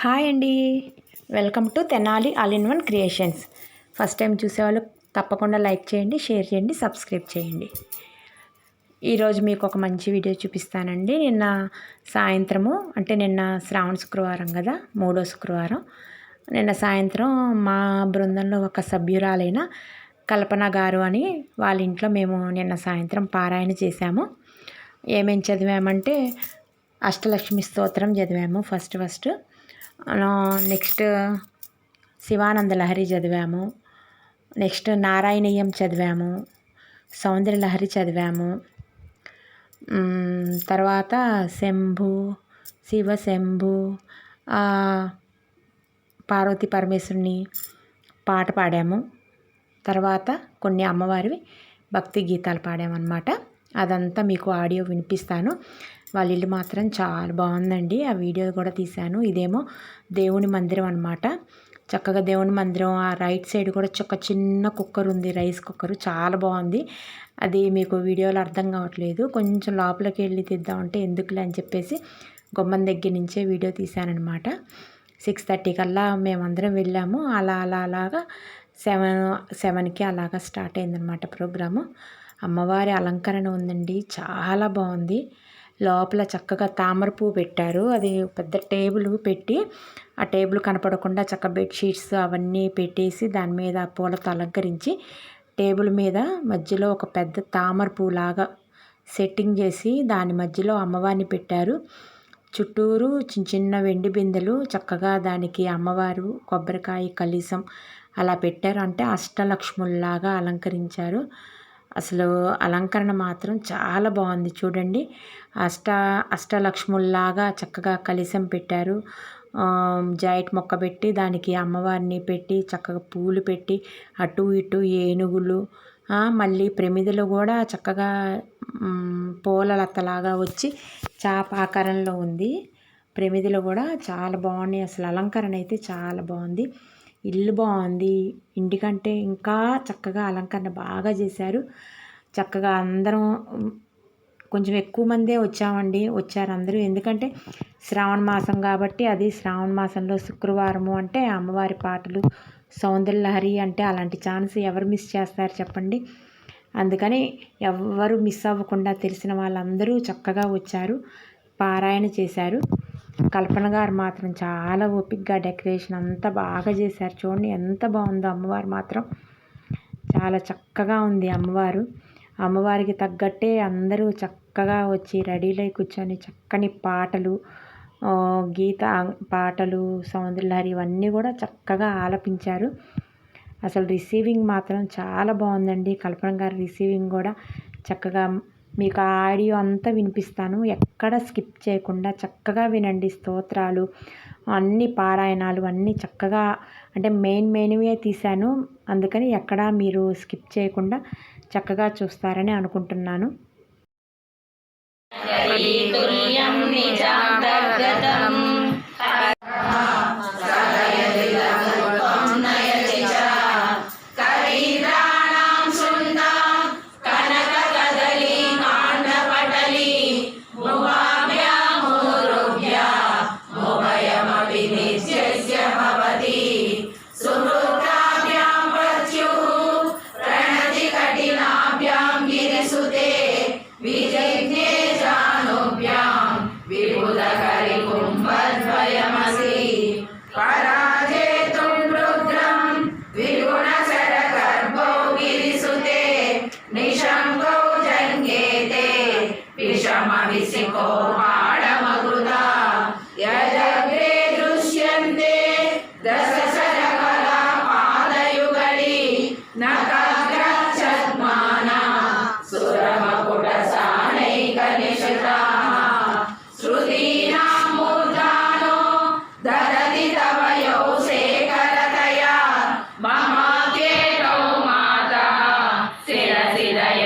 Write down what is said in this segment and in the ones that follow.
Hi అండి. Welcome to Tenali all in one creations. First time చూసేవాళ్ళు తప్పకుండా like చేయండి షేర్ చేయండి సబ్స్క్రైబ్ చేయండి. ఈరోజు మీకు ఒక మంచి వీడియో చూపిస్తానండి. నిన్న సాయంత్రము అంటే నిన్న శ్రావణ శుక్రవారం కదా మూడో శుక్రవారం. నిన్న సాయంత్రం మా బృందంలో ఒక సభ్యురాలైన కల్పన గారు అని వాళ్ళ ఇంట్లో మేము నిన్న సాయంత్రం పారాయణ చేశాము. ఏమేం చదివామంటే అష్టలక్ష్మి స్తోత్రం చదివాము first first. Next Shivananda Lahari చదివాము. నెక్స్ట్ నారాయణీయం చదివాము. సౌందర్య లహరి చదివాము. తర్వాత శంభు శివ శంభు పార్వతి పరమేశ్వరుని పాట పాడాము. తర్వాత కొన్ని అమ్మవారివి భక్తి గీతాలు పాడామన్నమాట. అదంతా మీకు ఆడియో వినిపిస్తాను. వాళ్ళ ఇల్లు మాత్రం చాలా బాగుందండి. ఆ వీడియో కూడా తీశాను. ఇదేమో దేవుని మందిరం అనమాట చక్కగా దేవుని మందిరం ఆ రైట్ సైడ్ కూడా ఒక చిన్న కుక్కర్ ఉంది రైస్ కుక్కర్. చాలా బాగుంది. అది మీకు వీడియోలో అర్థం కావట్లేదు. కొంచెం లోపలికి వెళ్ళి తీద్దామంటే ఎందుకులే అని చెప్పేసి గుమ్మం దగ్గర నుంచే వీడియో తీశానమాట సిక్స్ థర్టీ కల్లా మేమందరం వెళ్ళాము. అలా అలా అలాగా సెవెన్ సెవెన్కి అలాగా స్టార్ట్ అయిందనమాట ప్రోగ్రాము. అమ్మవారి అలంకరణ ఉందండి. చాలా బాగుంది. లోపల చక్కగా తామర పువ్వు పెట్టారు. అది పెద్ద టేబుల్ పెట్టి ఆ టేబుల్ కనపడకుండా చక్క బెడ్షీట్స్ అవన్నీ పెట్టేసి దాని మీద పూలతో అలంకరించి టేబుల్ మీద మధ్యలో ఒక పెద్ద తామర పువ్వులాగా సెట్టింగ్ చేసి దాని మధ్యలో అమ్మవారిని పెట్టారు. చుట్టూరు చిన్న చిన్న వెండి బిందెలు చక్కగా దానికి అమ్మవారు కొబ్బరికాయ కలిసం అలా పెట్టారు. అంటే అష్టలక్ష్ముల్లాగా అలంకరించారు. అసలు అలంకరణ మాత్రం చాలా బాగుంది. చూడండి. అష్ట అష్టలక్ష్ముల్లాగా చక్కగా కలిసం పెట్టారు. జాయిట్ మొక్క పెట్టి దానికి అమ్మవారిని పెట్టి చక్కగా పూలు పెట్టి అటు ఇటు ఏనుగులు మళ్ళీ ప్రమిదలు కూడా చక్కగా పూల వచ్చి చాప ఆకారంలో ఉంది. ప్రమిదలు కూడా చాలా బాగున్నాయి. అసలు అలంకరణ అయితే చాలా బాగుంది. ఇల్లు బాగుంది. ఇంటికంటే ఇంకా చక్కగా అలంకరణ బాగా చేశారు. చక్కగా అందరం కొంచెం ఎక్కువ మందే వచ్చామండి. వచ్చారు అందరూ. ఎందుకంటే శ్రావణ మాసం కాబట్టి అది శ్రావణ మాసంలో శుక్రవారము అంటే అమ్మవారి పాటలు సౌందర్యలహరి అంటే అలాంటి ఛాన్స్ ఎవరు మిస్ చేస్తారు చెప్పండి. అందుకని ఎవరు మిస్ అవ్వకుండా తెలిసిన వాళ్ళందరూ చక్కగా వచ్చారు. పారాయణ చేశారు. కల్పన గారు మాత్రం చాలా ఓపిక్గా డెకరేషన్ అంతా బాగా చేశారు. చూడండి ఎంత బాగుందో అమ్మవారు మాత్రం. చాలా చక్కగా ఉంది అమ్మవారు. అమ్మవారికి తగ్గట్టే అందరూ చక్కగా వచ్చి రెడీలై కూర్చొని చక్కని పాటలు గీత పాటలు సౌందర్యలహరి ఇవన్నీ కూడా చక్కగా ఆలపించారు. అసలు రిసీవింగ్ మాత్రం చాలా బాగుందండి. కల్పన గారి రిసీవింగ్ కూడా చక్కగా మీకు ఆడియో అంతా వినిపిస్తాను ఎక్కడ స్కిప్ చేయకుండా చక్కగా వినండి స్తోత్రాలు అన్ని పారాయణాలు అన్నీ చక్కగా అంటే మెయిన్ మెయిన్వే తీశాను అందుకని ఎక్కడా మీరు స్కిప్ చేయకుండా చక్కగా చూస్తారని అనుకుంటున్నాను विजज्ञे जानुभ्यां சிறை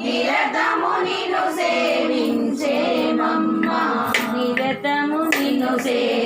నిరతము నిన్ను సేవించేమమ్మ. నిరతము నిన్ను సేవించేమమ్మ.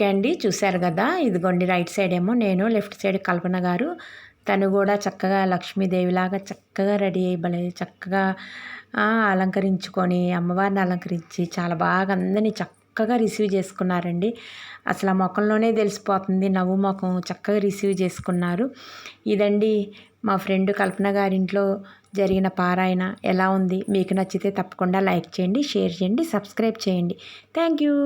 ఓకే అండి. చూశారు కదా? ఇదిగోండి రైట్ సైడ్ ఏమో నేను లెఫ్ట్ సైడ్ కల్పన గారు. తను కూడా చక్కగా లక్ష్మీదేవిలాగా చక్కగా రెడీ అయ్యి భలే చక్కగా అలంకరించుకొని అమ్మవారిని అలంకరించి చాలా బాగా అందరినీ చక్కగా చక్కగా రిసీవ్ చేసుకున్నారండి. అసలు ఆ ముఖంలోనే తెలిసిపోతుంది నవ్వు ముఖం చక్కగా రిసీవ్ చేసుకున్నారు. ఇదండి మా ఫ్రెండ్ కల్పన గారింట్లో జరిగిన పారాయణ. ఎలా ఉంది? మీకు నచ్చితే తప్పకుండా లైక్ చేయండి షేర్ చేయండి సబ్స్క్రైబ్ చేయండి. Thank you.